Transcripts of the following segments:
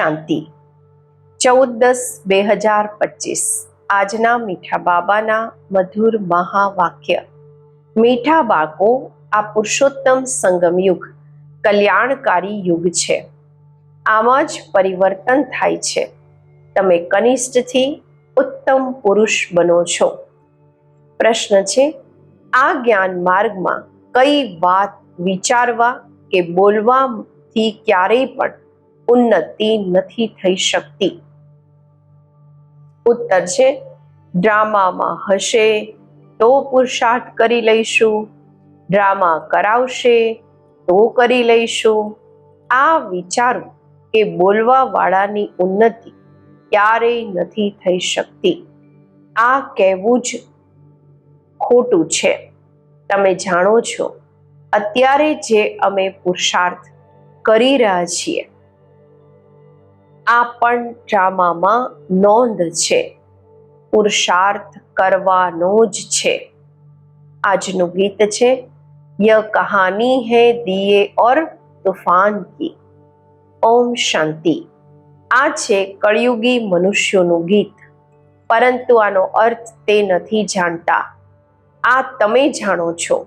શાંતિ. ચૌદ દસ બે હજાર પચીસ. આજના મીઠા બાબાના મધુર મહાવાક્ય. મીઠા બાકો આ પુરુષોત્તમ સંગમ યુગ કલ્યાણકારી યુગ છે. આમાં જ પરિવર્તન થાય છે. તમે કનિષ્ઠથી ઉત્તમ પુરુષ બનો છો. પ્રશ્ન છે, આ જ્ઞાન માર્ગમાં કઈ વાત વિચારવા કે બોલવાથી ક્યારેય પણ ઉન્નતિ નથી થઈ શકતી. ઉત્તર છે, ડ્રામામાં હશે તો પુરુષાર્થ કરી લઈશું, ડ્રામા કરાવશે તો કરી લઈશું. આ વિચારો કે બોલવા વાળાની ઉન્નતિ ક્યારેય નથી થઈ શકતી. આ કહેવું જ ખોટું છે. તમે જાણો છો, અત્યારે જે અમે પુરુષાર્થ કરી રહ્યા છીએ આ પણ ડ્રામામાં નોંધ છે. પુરુષાર્થ કરવાનો જ છે. આજનું ગીત છે, ય કહાની હૈ દિયે ઓર તુફાન કી. ઓમ શાંતિ. આ છે કળિયુગી મનુષ્યોનું ગીત. પરંતુ આનો અર્થ તે નથી જાણતા. આ તમે જાણો છો.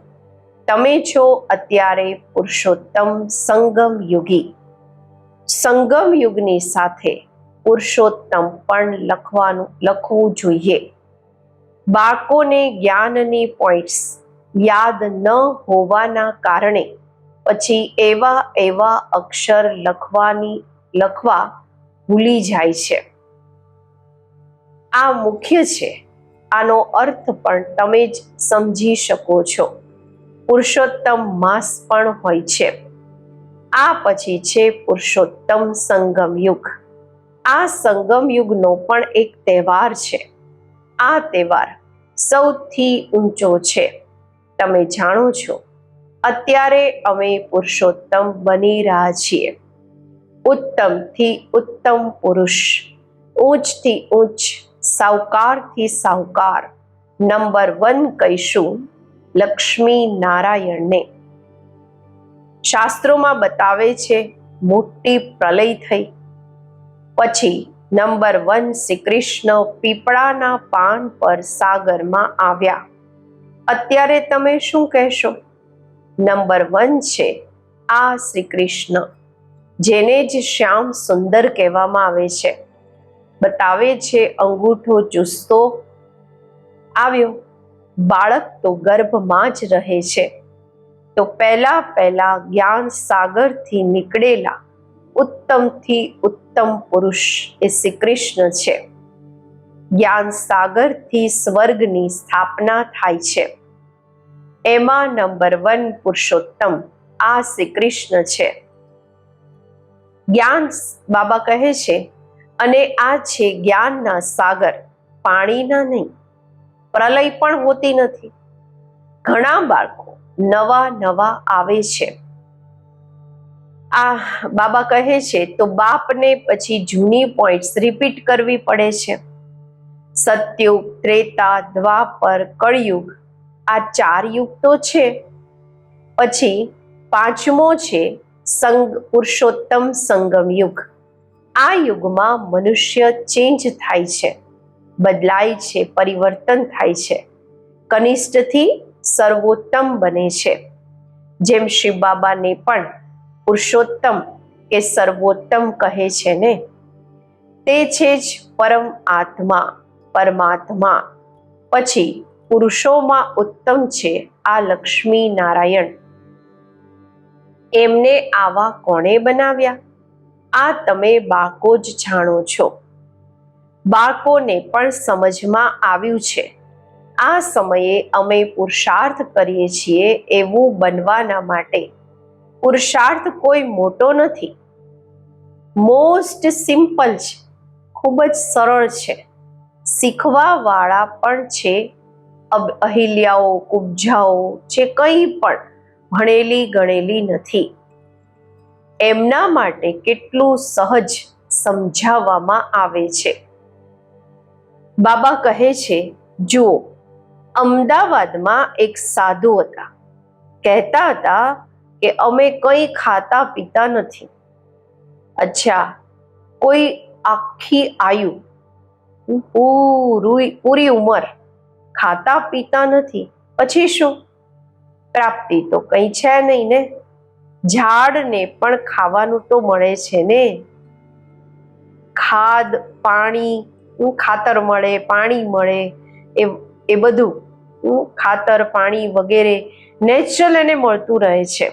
તમે છો અત્યારે પુરુષોત્તમ સંગમ યુગી. સંગમ યુગની સાથે પુરુષોત્તમ પણ લખવાનું, લખવું જોઈએ. બાળકોને જ્ઞાનની પોઈન્ટ્સ યાદ ન હોવાના કારણે પછી એવા એવા અક્ષર લખવાની, લખવા ભૂલી જાય છે. આ મુખ્ય છે. આનો અર્થ પણ તમે જ સમજી શકો છો. પુરુષોત્તમ માસ પણ હોય છે. આ પછી છે પુરુષોત્તમ સંગમ યુગ. આ સંગમ યુગનો પણ એક તહેવાર છે. આ તહેવાર સૌથી ઊંચો છે. તમે જાણો છો, અત્યારે અમે પુરુષોત્તમ બની રહ્યા છીએ. ઉત્તમથી ઉત્તમ પુરુષ, ઊંચથી ઊંચ, સાવકારથી સાવકાર. નંબર વન કહીશું લક્ષ્મી નારાયણને. શાસ્ત્રોમાં બતાવે છે, મોટી પ્રલય થઈ. પછી નંબર વન શ્રી કૃષ્ણ પીપળાના પાન પર સાગરમાં આવ્યા. અત્યારે તમે શું કહેશો? નંબર વન છે આ શ્રી કૃષ્ણ જેને જ શ્યામ સુંદર કહેવામાં આવે છે. બતાવે છે અંગૂઠો ચુસ્તો. આવ્યો. બાળક તો ગર્ભમાં જ રહે છે. તો પહેલા પહેલા જ્ઞાન સાગરથી નીકળેલા ઉત્તમથી ઉત્તમ પુરુષ એ શ્રી કૃષ્ણ છે. જ્ઞાન સાગરથી સ્વર્ગની સ્થાપના થાય છે. એમાં નંબર વન પુરુષોત્તમ આ શ્રી કૃષ્ણ છે. જ્ઞાન બાબા કહે છે, અને આ છે જ્ઞાનના સાગર, પાણીના નહીં, પ્રલય પણ હોતી નથી. ઘણા બાળકો નવા નવા આવે છે. આ બાબા કહે છે, તો બાપને પછી જૂની પોઈન્ટ્સ રિપીટ કરવી પડે છે. સત્યુગ, ત્રેતા, દ્વાપર, કળયુગ, આ ચાર યુગ તો છે. પછી પાંચમો છે, સંગ પુરુષોત્તમ સંગમ યુગ. આ યુગમાં મનુષ્ય ચેન્જ થાય છે, બદલાય છે, પરિવર્તન થાય છે. કનિષ્ઠથી સર્વોત્તમ બને છે. જેમ શિવ બાબાને પણ પુરુષોત્તમ કે સર્વોત્તમ કહે છે ને? તે છે જ પરમ આત્મા, પરમાત્મા. પછી પુરુષોમાં ઉત્તમ છે આ લક્ષ્મી નારાયણ. એમને આવા કોણે બનાવ્યા? આ તમે બાકો જ જાણો છો. બાળકોને પણ સમજમાં આવ્યું છે. આ સમયે અમે પુરુષાર્થ કરીએ છીએ એવું બનવાના માટે. પુરુષાર્થ કોઈ મોટો નથી. મોસ્ટ સિમ્પલ છે. ખૂબ જ સરળ છે. શીખવા વાળા પણ છે. અહિલ્યાઓ, કુબજાઓ, જે કંઈ પણ ભણેલી ગણેલી નથી. એમના માટે કેટલું સહજ સમજાવવામાં આવે છે. બાબા કહે છે, જુઓ અમદાવાદમાં એક સાધુ હતા. કહેતા હતા કે અમે કંઈ ખાતા પીતા નથી. અચ્છા, કોઈ આખી આયુ પૂરી પૂરી ઉંમર ખાતા પીતા નથી, પછી શું? પ્રાપ્તિ તો કંઈ છે નહીં ને? ઝાડને પણ ખાવાનું તો મળે છે ને? ખાદ, પાણી, ખાતર મળે, પાણી મળે એ એ બધું ખાતર, પાણી વગેરે નેચરલ એને મળતું રહે છે.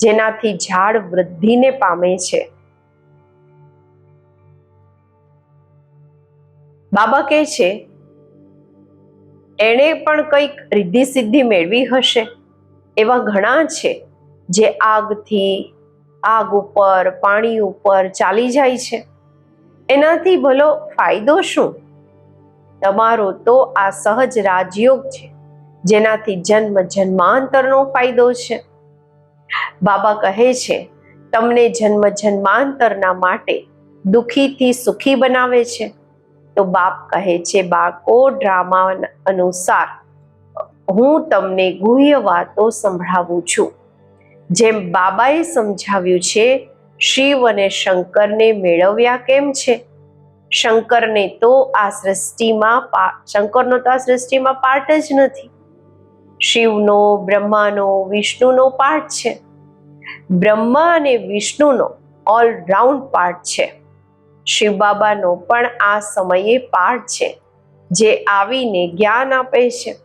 જેનાથી ઝાડ વૃદ્ધિને પામે છે. બાબા કહે છે, એણે પણ કંઈક રિદ્ધિ સિદ્ધિ મેળવી હશે. એવા ઘણા છે જે આગથી આગ ઉપર, પાણી ઉપર ચાલી જાય છે. એનાથી ભલો ફાયદો શું? તમારો તો આ સહજ રાજયોગ છે. જેનાથી જન્મ જન્માંતરનો ફાયદો છે. બાબા કહે છે, તમને જન્મ જન્માંતરના માટે દુખીથી સુખી બનાવે છે. તો બાપ કહે છે, બાળકો, ડ્રામા અનુસાર હું તમને ગુહ્ય વાતો સંભળાવું છું. જેમ બાબાએ સમજાવ્યું છે, શિવ અને શંકરને મેળવ્યા કેમ છે? શંકરને તો આ સૃષ્ટિમાં શંકરનો તો આ સૃષ્ટિમાં પાર્ટ જ નથી. શિવનો, બ્રહ્માનો, વિષ્ણુનો પાર્ટ છે. બ્રહ્મા અને વિષ્ણુનો ઓલરાઉન્ડ પાર્ટ છે. શિવ બાબાનો પણ આ સમયે પાઠ છે, જે આવીને જ્ઞાન આપે છે.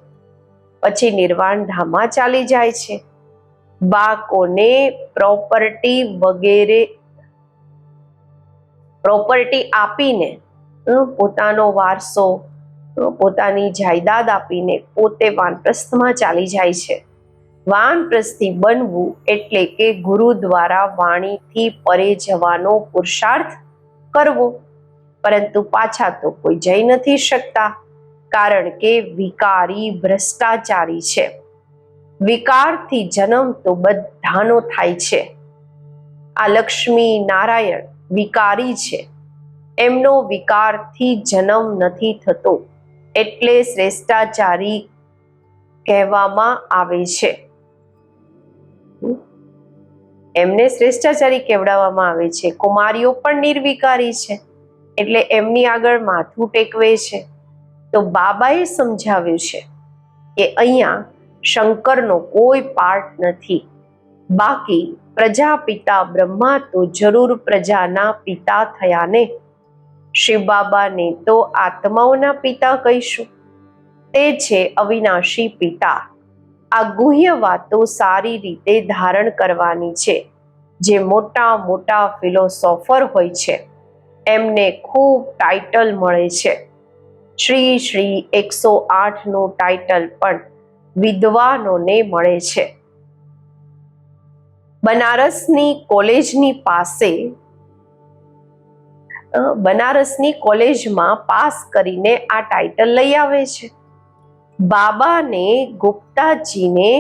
પછી નિર્વાણ ધામમાં ચાલી જાય છે. બાળકોને પ્રોપર્ટી વગેરે પ્રોપર્ટી આપીને પોતાનો વારસો પોતાની જાયદાદ આપીને પોતે વાનપ્રસ્થમાં ચાલી જાય છે. વાનપ્રસ્થી બનવું એટલે કે ગુરુ દ્વારા વાણીથી પરે જવાનો પુરુષાર્થ કરવો. પરંતુ પાછા તો કોઈ જઈ નથી શકતા, કારણ કે વિકારી ભ્રષ્ટાચારી છે. વિકારથી જન્મ તો બધાનો થાય છે. આ લક્ષ્મી નારાયણ વિકારી છે. એમનો વિકારથી જન્મ નથી થતો એટલે શ્રેષ્ઠાચારી કહેવામાં આવે છે. એમને શ્રેષ્ઠાચારી કહેવડાવવામાં આવે છે? કુમારીઓ પણ નિર્વિકારી છે એટલે એમની આગળ માથું ટેકવે છે. તો બાબાએ સમજાવ્યું છે કે અહીંયા શંકરનો કોઈ પાર્ટ નથી. બાકી પ્રજાપિતા બ્રહ્મા તો જરૂર પ્રજાના પિતા થયા ને શિવ બાબાને તો આત્માઓના પિતા કહીશું. તે છે અવિનાશી પિતા. આ ગુહ્ય વાતો સારી રીતે ધારણ કરવાની છે. જે મોટા મોટા ફિલોસોફર હોય છે. એમને ખૂબ ટાઇટલ મળે છે. શ્રી શ્રી એકસો આઠનું ટાઇટલ પણ વિદ્વાનોને મળે છે. બનારસની કોલેજની પાસે બનારસની કોલેજમાં પાસ કરીને આ ટાઇટલ લઈ આવે છે. બાબાને ગુપ્તાજીને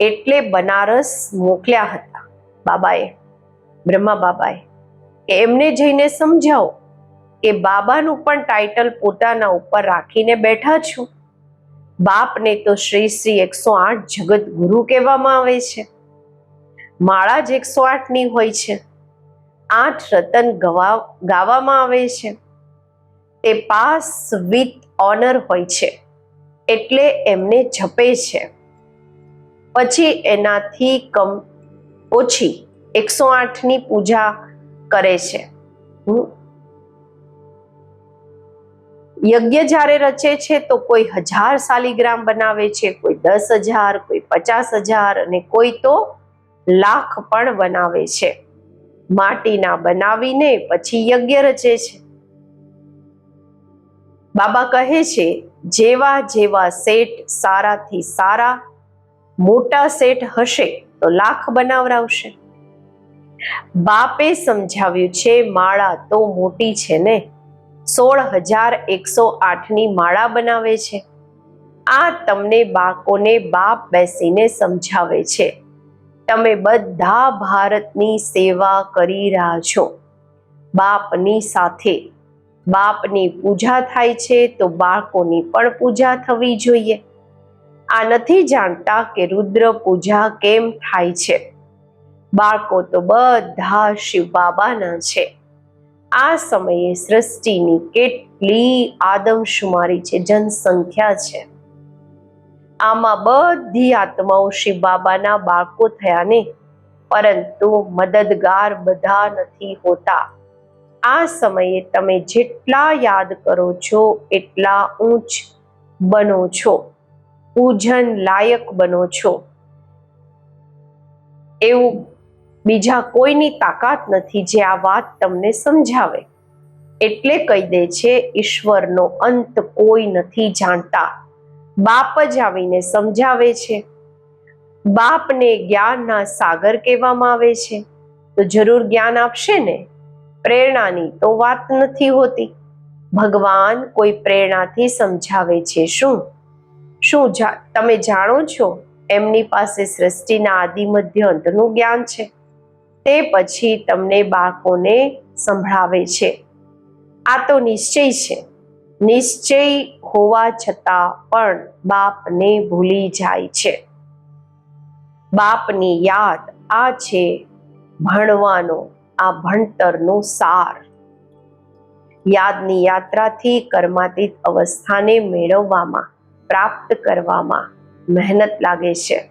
એટલે બનારસ મોકલ્યા હતા. બાબાએ, બ્રહ્મા બાબાએ, કે એમને જઈને સમજાવો કે બાબાનું પણ ટાઇટલ પોતાના ઉપર રાખીને બેઠા છું. બાપને તો શ્રી શ્રી એકસો આઠ જગત ગુરુ કહેવામાં આવે છે. માળા જ એકસો આઠની હોય છે. આઠ રતન ગવા, ગાવામાં આવે છે. તે પાસ વિથ ઓનર હોય છે. એટલે એમને જપે છે. પછી એનાથી કમ, ઓછી એકસો આઠની પૂજા કરે છે. યજ્ઞ જ્યારે રચે છે તો કોઈ હજાર સાલીગ્રામ બનાવે છે, કોઈ દસ હજાર, કોઈ પચાસ હજાર અને કોઈ તો લાખ પણ બનાવે છે. માટીના બનાવીને પછી યજ્ઞ રચે છે. બાબા કહે છે, જેવા જેવા સેટ સારાથી સારા, મોટા સેટ હશે તો લાખ બનાવરાવશે. બાપે સમજાવ્યું છે, માળા તો મોટી છે ને? સોળ હજાર એકસો આઠની માળા બનાવે છે. આ તમને બાકોને બાપ બેસીને સમજાવે છે. તમે બધા ભારતની સેવા કરી રહ્યા છો. બાપની સાથે. બાપની પૂજા થાય છે તો બાળકોની પણ પૂજા થવી જોઈએ. આ નથી જાણતા કે રુદ્ર પૂજા કેમ થાય છે. બાળકો તો બધા શિવ બાબાના છે. આ સમયે સૃષ્ટિની કેટલી આદમશુમારી છે, જનસંખ્યા છે. આમાં બધી આત્માઓ શિવ બાબાના બાળકો થયા ને પરંતુ મદદગાર બધા નથી હોતા. આ સમયે તમે જેટલા યાદ કરો છો, એટલા ઊંચ બનો છો, પૂજન લાયક બનો છો. એવું બીજા કોઈની તાકાત નથી જે આ વાત તમને સમજાવે. એટલે કહી દે છે, ઈશ્વરનો અંત કોઈ નથી જાણતા. બાપ જ આવીને સમજાવે છે. બાપને જ્ઞાનના સાગર કહેવામાં આવે છે. તો જરૂર જ્ઞાન આપશે ને? પ્રેરણાની તો વાત નથી હોતી. ભગવાન કોઈ પ્રેરણાથી સમજાવે છે શું? શું તમે જાણો છો એમની પાસે સૃષ્ટિના આદિ મધ્ય અંતનું જ્ઞાન છે. તે પછી તમને બાળકોને સંભળાવે છે. આ તો નિશ્ચય છે. નિશ્ચય હોવા છતાં પણ બાપને ભૂલી જાય છે. બાપની યાદ આ છે ભણવાનો, આ ભણતરનો સાર. યાદની યાત્રાથી કર્માતીત અવસ્થાને મેળવવામાં, પ્રાપ્ત કરવામાં મહેનત લાગે છે.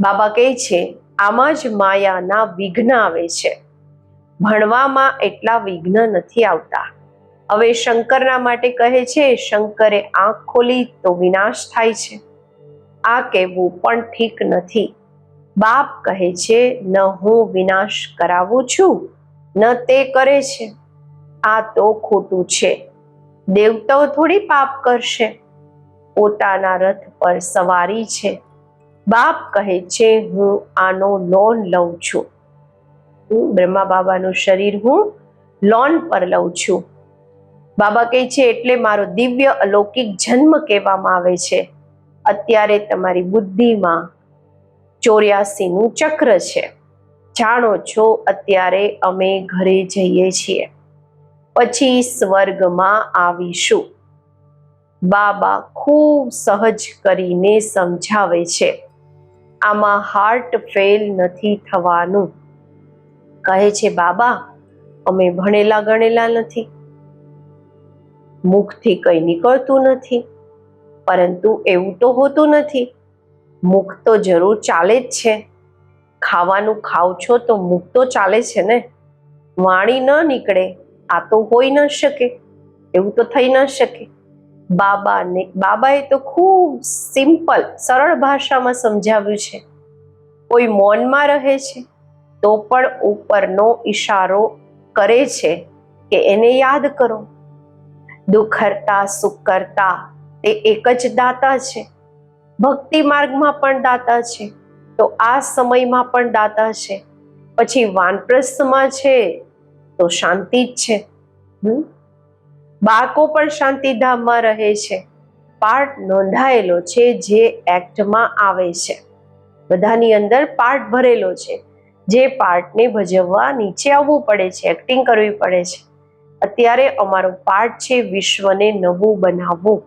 બાબા કહે છે, આમાં જ માયાના વિઘ્ન આવે છે. ભણવામાં એટલા વિઘ્ન નથી આવતા. હવે શંકરના માટે કહે છે, શંકરે આંખ ખોલી તો વિનાશ થાય છે. આ કહેવું પણ ઠીક નથી. બાપ કહે છે, ન હું વિનાશ કરાવું છું, ન તે કરે છે. આ તો ખોટું છે. દેવતાઓ થોડી પાપ કરશે. પોતાના રથ પર સવારી છે. બાપ કહે છે, હું આનો લોન લઉં છું. હું બ્રહ્મા બાબાનું શરીર હું લોન પર લઉં છું. બાબા કહે છે, એટલે મારો દિવ્ય અલૌકિક જન્મ કહેવામાં આવે છે. અત્યારે તમારી બુદ્ધિમાં ચોર્યાસીનું ચક્ર છે. જાણો છો, અત્યારે અમે ઘરે જઈએ છીએ. પછી સ્વર્ગમાં આવીશું. બાબા ખૂબ સહજ કરીને સમજાવે છે. આમાં હાર્ટ ફેલ નથી થવાનું. કહે છે, બાબા, અમે ભણેલા ગણેલા નથી. મુખથી કંઈ નીકળતું નથી. પરંતુ એવું તો હોતું નથી. મુખ તો જરૂર ચાલે જ છે. ખાવાનું ખાવ છો તો મુખ તો ચાલે છે ને? વાણી ન નીકળે, આ તો હોઈ ન શકે. એવું તો થઈ ન શકે. બાબાને, બાબાએ તો ખૂબ સિમ્પલ, સરળ ભાષામાં સમજાવ્યું છે. કોઈ મૌનમાં રહે છે, તો પણ ઉપરનો ઈશારો કરે છે કે એને યાદ કરો. દુઃખ હરતા સુખ કરતા તે એક જ દાતા છે. ભક્તિ માર્ગમાં પણ દાતા છે. તો આ સમયમાં પણ દાતા છે. પછી વાનપ્રસ્થમાં છે, તો શાંતિ જ છે. બાળકો પણ શાંતિધામમાં રહે છે. પાર્ટ નોંધાયેલો છે, જે એક્ટમાં આવે છે. બધાની અંદર પાર્ટ ભરેલો છે. જે પાર્ટને ભજવવા નીચે આવવું પડે છે, એક્ટિંગ કરવી પડે છે. અત્યારે અમારો પાર્ટ છે વિશ્વને નવું બનાવવું.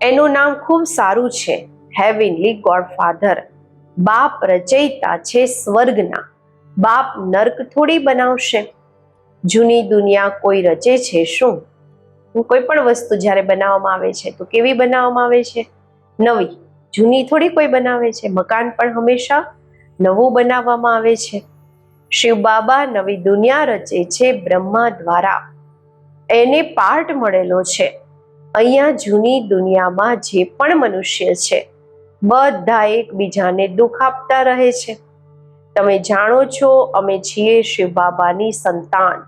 એનું નામ ખૂબ સારું છે હેવિનલી ગોડફાધર બાપ રચયિતા છે સ્વર્ગના. બાપ નર્ક થોડી બનાવશે. જૂની દુનિયા કોઈ રચે છે શું? કોઈ પણ વસ્તુ જ્યારે બનાવવામાં આવે છે, તો કેવી બનાવવામાં આવે છે? નવી, જૂની થોડી કોઈ બનાવે છે? મકાન પણ હંમેશા નવું બનાવવામાં આવે છે. શિવ બાબા નવી દુનિયા રચે છે બ્રહ્મા દ્વારા. એને પાર્ટ મળેલો છે. અહીંયા જૂની દુનિયામાં જે પણ મનુષ્ય છે, બધા એકબીજાને દુઃખ આપતા રહે છે. તમે જાણો છો, અમે છીએ શિવ બાબાની સંતાન.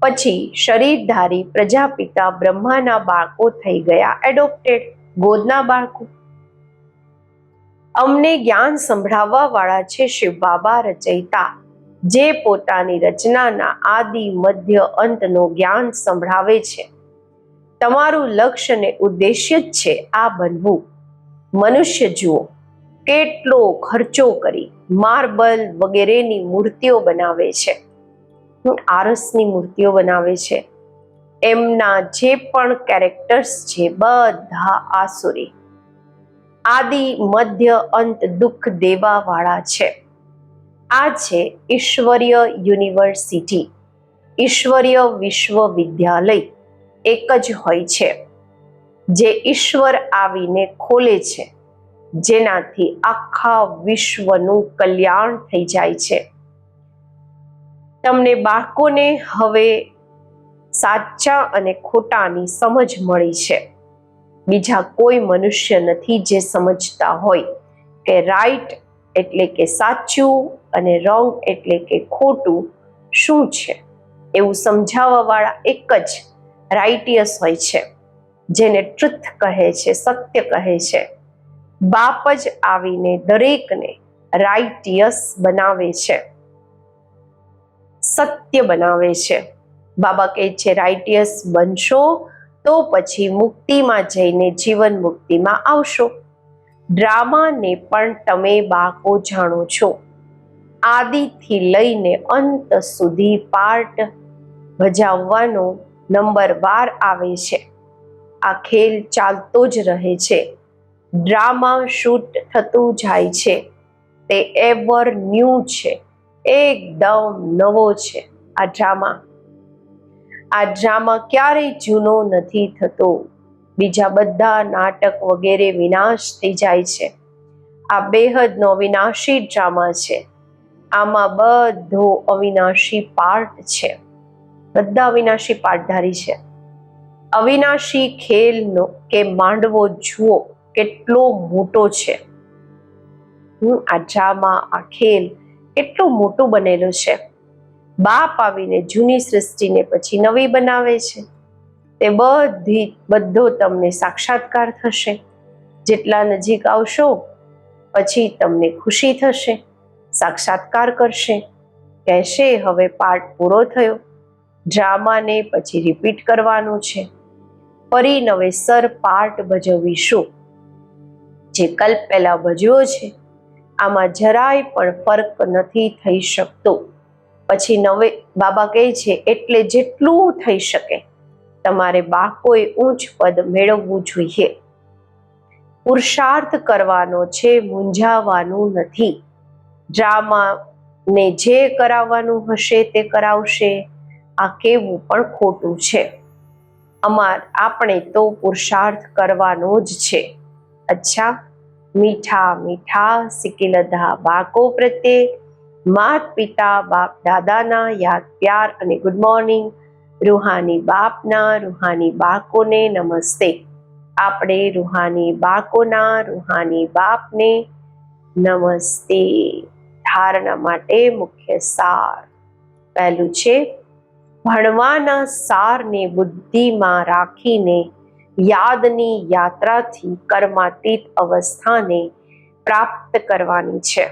પછી શરીરધારી પ્રજાપિતા બ્રહ્માના બાળકો થઈ ગયા એડોપ્ટેડ ગોદના બાળકો. અમને જ્ઞાન સંભળાવવા વાળા છે શિવ બાબા રચયિતા. જે પોતાની રચનાના આદિ, મધ્ય અંતનો જ્ઞાન સંભળાવે છે. તમારું લક્ષ્ય ને ઉદ્દેશ્ય જ છે આ બનવું. મનુષ્ય જુઓ, કેટલો ખર્ચો કરી માર્બલ વગેરેની મૂર્તિઓ બનાવે છે. આરસની મૂર્તિઓ બનાવે છે. એમના જે પણ કેરેક્ટર્સ છે, બધા આસુરી. આદિ, મધ્ય અંત દુઃખ દેવા વાળા છે. આ છે ઈશ્વરીય યુનિવર્સિટી. ઈશ્વરીય વિશ્વવિદ્યાલય એક જ હોય છે. જે ઈશ્વર આવીને ખોલે છે. જેનાથી આખા વિશ્વનું કલ્યાણ થઈ જાય છે. તમને બાળકોને હવે સાચા અને ખોટાની સમજ મળી છે. બીજા કોઈ મનુષ્ય નથી જે સમજતા હોય કે રાઈટ એટલે કે સાચું અને રોંગ એટલે કે ખોટું શું છે? એવું સમજાવવાવાળા એક જ રાઇટિયસ હોય છે, જેને ટ્રુથ કહે છે, સત્ય કહે છે. બાપ જ આવીને દરેકને રાઇટિયસ બનાવે છે. સત્ય બનાવે છે. બાબા કહે છે રાઇટિયસ બનશો તો પછી મુક્તિમાં જઈને જીવન મુક્તિમાં આવશો. ડ્રામાને પણ તમે બાકો જાણો છો. આદિથી લઈને અંત સુધી પાર્ટ ભજાવવાનો નંબર વાર આવે છે. આ ખેલ ચાલતો જ રહે છે. ડ્રામા શૂટ થતું જાય છે. તે એવર ન્યૂ છે. એકદમ નવો છે આ ડ્રામા. આ ડ્રામા ક્યારેય જૂનો નથી થતો. બીજા બધા નાટક વગેરે વિનાશ થઈ જાય છે. આ બેહદનો વિનાશી ડ્રામા છે. આમાં બધો અવિનાશી પાર્ટ છે. બધા અવિનાશી પાર્ટધારી છે. અવિનાશી ખેલનો કે માંડવો જુઓ, કેટલો મોટો છે. હું આ ડ્રામા, આ ખેલ કેટલું મોટું બનેલો છે. બાપ આવીને જૂની સૃષ્ટિને પછી નવી બનાવે છે. તે બધી, બધો તમને સાક્ષાત્કાર થશે. જેટલા નજીક આવશો, પછી તમને ખુશી થશે, સાક્ષાત્કાર કરશે. કહેશે, હવે પાઠ પૂરો થયો. ડ્રામાને પછી રિપીટ કરવાનું છે. ફરી નવેસર પાર્ટ ભજવીશું. જે કલ્પ પહેલાં ભજવ્યો છે, આમાં જરાય પણ ફરક નથી થઈ શકતો. પછી નવે બાબા કહે છે, એટલે જેટલું થઈ શકે. તમારે બાળકોએ ઊંચ પદ મેળવવું જોઈએ. પુરુષાર્થ કરવાનો છે, મૂંઝાવાનું નથી. ડ્રામા ને જે કરાવવાનું હશે તે કરાવશે, આ કેવું પણ ખોટું છે. અમાર, આપણે તો પુરુષાર્થ કરવાનો જ છે. અચ્છા, મીઠા મીઠા સિકિલધા બાળકો પ્રત્યે માત પિતા બાપ દાદાના યાદ પ્યાર અને ગુડ મોર્નિંગ. રૂહાની બાપના, રૂહાની બાળકોને નમસ્તે. આપણે રૂહાની બાળકોના રૂહાની બાપને નમસ્તે. ધારણા માટે મુખ્ય સાર પહેલું છે, ભણવાના સારને બુદ્ધિમાં રાખીને યાદની યાત્રાથી કર્માતીત અવસ્થાને પ્રાપ્ત કરવાની છે.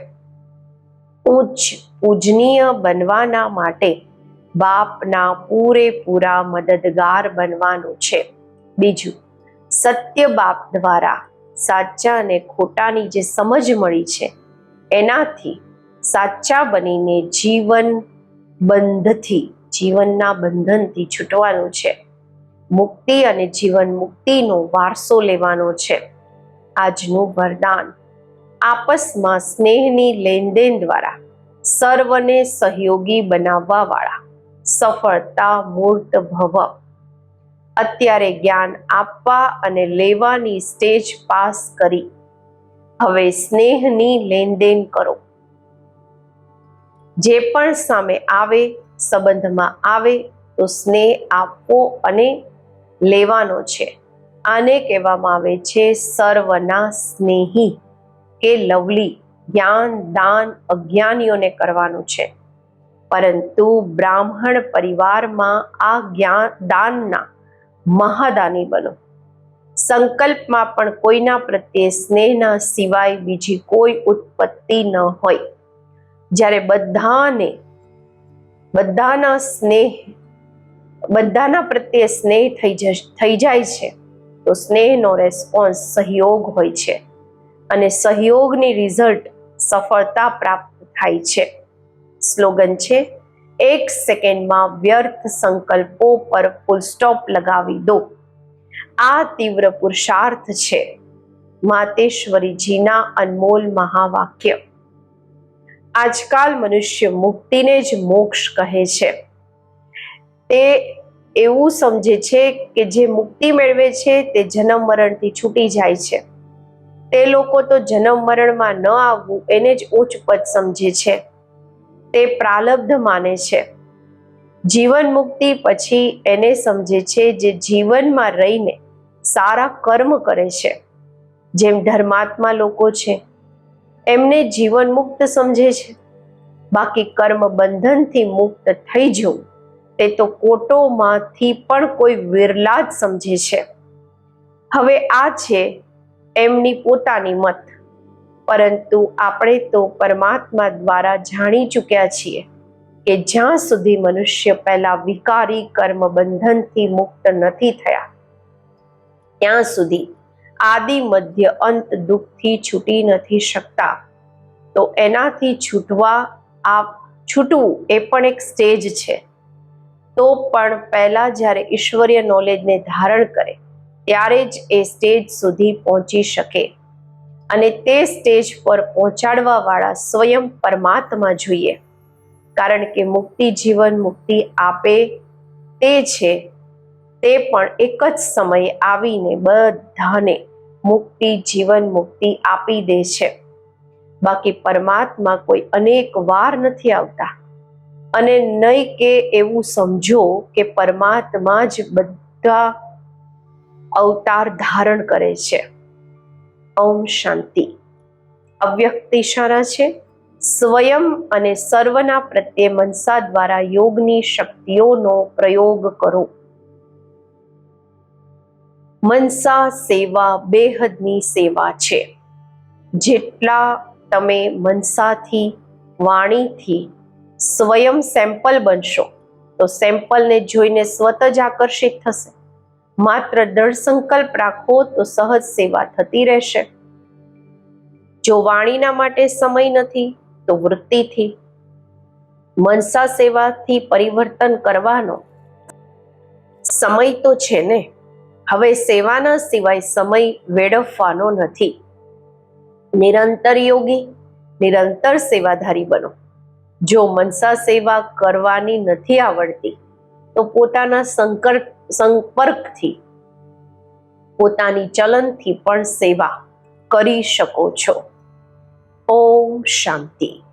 ઉચ્ચ, પૂજનીય બનવાના માટે બાપના પૂરેપૂરા મદદગાર બનવાનું છે. બીજું, સત્ય બાપ દ્વારા સાચા અને ખોટાની જે સમજ મળી છે, એનાથી સાચા બનીને જીવન બંધથી, જીવનના બંધનથી છૂટવાનું છે. મુક્તિ અને જીવન મુક્તિનો વારસો લેવાનો છે. આજનું વરદાન આપસમાં સ્નેહની લેનદેન દ્વારા સર્વને સહયોગી બનાવવા વાળા સફળતા મૂર્ત ભવ અત્યારે જ્ઞાન આપવા અને લેવાની સ્ટેજ પાસ કરી. હવે સ્નેહની લેનદેન કરો. જે પણ સામે આવે, સંબંધમાં આવે, તો સ્નેહ આપવો અને લેવાનો છે. આને કહેવામાં આવે છે સર્વના સ્નેહી. કે લવલી, જ્ઞાન, દાન, અજ્ઞાનીઓને કરવાનું છે. પરંતુ બ્રાહ્મણ પરિવારમાં આ જ્ઞાન દાનના મહાદાની બનો. સંકલ્પમાં પણ કોઈના પ્રત્યે સ્નેહના સિવાય બીજી કોઈ ઉત્પત્તિ ન હોય. જ્યારે બધાને, બધાના સ્નેહ, બધાના પ્રત્યે સ્નેહ થઈ થઈ જાય છે, તો સ્નેહનો રેસ્પોન્સ સહયોગ હોય છે. અને સહયોગની રિઝલ્ટ સફળતા પ્રાપ્ત થાય છે. સ્લોગન છે. એક સેકન્ડમાં વ્યર્થ સંકલ્પો પર ફૂલ સ્ટોપ લગાવી દો. આ તીવ્ર પુરુષાર્થ છે. માતેશ્વરીજીના અનમોલ મહાવાક્ય. આજકાલ મનુષ્ય મુક્તિને જ મોક્ષ કહે છે. તે એવું સમજે છે કે જે મુક્તિ મેળવે છે તે જન્મ મરણથી છૂટી જાય છે. તે લોકો તો જન્મ મરણમાં ન આવવું એને જ ઉચ્ચ પદ સમજે છે. તે પ્રાલબ્ધ માને છે. જીવન મુક્તિ પછી એને સમજે છે જે જીવનમાં રહીને સારા કર્મ કરે છે. જેમ ધર્માત્મા લોકો છે, એમને જીવન મુક્ત સમજે છે. બાકી કર્મ બંધનથી મુક્ત થઈ જવું, તે તો કોટોમાંથી પણ કોઈ વિરલા જ સમજે છે. હવે આ છે એમની પોતાની મત. પરંતુ આપણે તો પરમાત્મા દ્વારા જાણી ચૂક્યા છીએ કે જ્યાં સુધી મનુષ્ય પહેલા વિકારી કર્મ બંધનથી મુક્ત નથી થયા, ત્યાં સુધી આદિ મધ્ય અંત દુઃખથી છૂટી નથી શકતા, તો એનાથી છૂટવા આ છૂટવું એ પણ એક સ્ટેજ છે. તો પણ પહેલા જ્યારે ઈશ્વરીય નોલેજને ધારણ કરે, ત્યારે જ એ સ્ટેજ સુધી પહોંચી શકે. અને તે સ્ટેજ પર પહોંચાડવા વાળા સ્વયં પરમાત્મા જોઈએ. કારણ કે મુક્તિ જીવન મુક્તિ આપે તે છે. તે પણ એક જ સમયે આવીને બધાને મુક્તિ જીવન મુક્તિ આપી દે છે. બાકી પરમાત્મા કોઈ અનેક વાર નથી આવતા. અને નહીં કે એવું સમજો કે પરમાત્મા જ બધા અવતાર ધારણ કરે છે. ઓમ શાંતિ. અવ્યક્ત ઇશારા છે. સ્વયં અને સર્વના પ્રત્યે મનસા દ્વારા યોગની શક્તિઓનો પ્રયોગ કરો. મનસા સેવા બેહદની સેવા છે. જેટલા તમે મનસાથી, વાણીથી સ્વયં સેમ્પલ બનશો, તો સેમ્પલને જોઈને સ્વત જ આકર્ષિત થશે. માત્ર દૃઢ સંકલ્પ રાખો તો સહજ સેવા થતી રહેશે. જો વાણીના માટે સમય નથી, તો વૃત્તિથી. મનસા સેવાથી પરિવર્તન કરવાનો સમય તો છે ને. હવે સેવાના સિવાય સમય વેડફવાનો નથી. નિરંતર યોગી, નિરંતર સેવાધારી બનો. જો મનસા સેવા કરવાની નથી આવડતી, તો પોતાના સંકર સંપર્કથી પોતાની ચલનથી પણ સેવા કરી શકો છો. ઓમ શાંતિ.